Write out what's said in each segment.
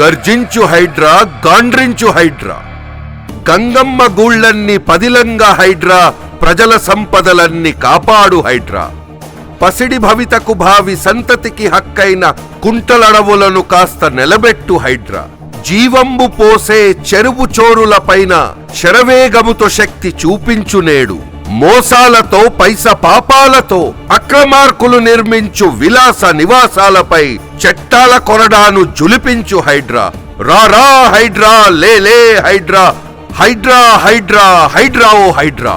గర్జించు హైడ్రా గాండ్రించు హైడ్రా. గంగమ్మ గూళ్ళన్ని పదిలంగా హైడ్రా ప్రజల సంపదలన్ని కాపాడు హైడ్రా. పసిడి భవితకు భావి సంతతికి హక్కైన కుంటలడవులను కాస్త నిలబెట్టు హైడ్రా. జీవంబు పోసే చెరువు చోరులపైన శరవేగముతో శక్తి చూపించు నేడు మోసాలతో పైస పాపాలతో అక్రమార్కులు నిర్మించు విలాస నివాసాలపై చట్టాల కొరడాను జులిపించు హైడ్రా. రారా హైడ్రా లే లే హైడ్రా. హైడ్రా హైడ్రా హైడ్రా ఓ హైడ్రా.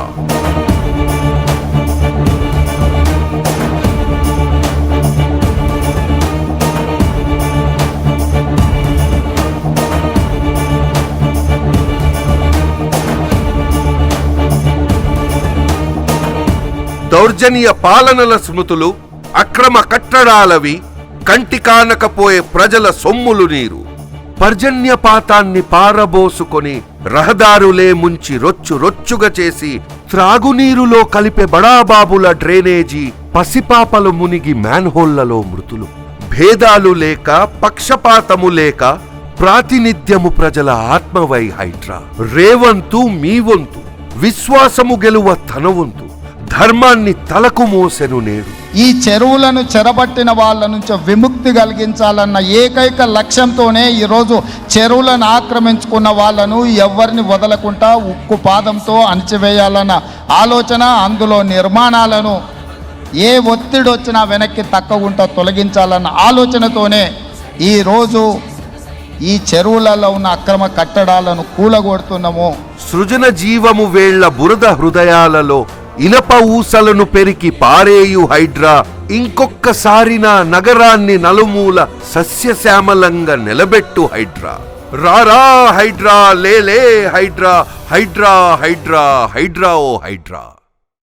దౌర్జన్య పాలనల స్మృతులు అక్రమ కట్టడాలవి కంటి కానకపోయే ప్రజల సొమ్ములు నీరు. పర్జన్యపాతాన్ని పారబోసుకొని రహదారులే ముంచి రొచ్చు రొచ్చుగా చేసి త్రాగునీరులో కలిపే బడాబాబుల డ్రైనేజీ పసిపాపలు మునిగి మ్యాన్హోళ్ళలో మృతులు. భేదాలు లేక పక్షపాతము లేక ప్రాతినిధ్యము ప్రజల ఆత్మవై హైడ్రా. రేవంతు మీ వంతు విశ్వాసము గెలువ తన వంతు. ధర్మాన్ని తలకు మోసెను నేడు. ఈ చెరువులను చెరబట్టిన వాళ్ళ నుంచి విముక్తి కలిగించాలన్న ఏకైక లక్ష్యంతోనే ఈరోజు చెరువులను ఆక్రమించుకున్న వాళ్ళను ఎవరిని వదలకుండా ఉక్కు పాదంతో అణచివేయాలన్న ఆలోచన అందులో నిర్మాణాలను ఏ ఒత్తిడి వచ్చినా వెనక్కి తక్కకుండా తొలగించాలన్న ఆలోచనతోనే ఈరోజు ఈ చెరువులలో ఉన్న అక్రమ కట్టడాలను కూలగొడుతున్నాము. సృజన జీవము వేళ్ళ బురద హృదయాలలో ఇనప ఊసలను పెరికి పారేయు హైడ్రా. ఇంకొక్కసారి నా నగరాన్ని నలుమూల సస్యశ్యామలంగా నిలబెట్టు హైడ్రా. రారా హైడ్రా లేలే హైడ్రా హైడ్రా హైడ్రా హైడ్రా ఓ హైడ్రా.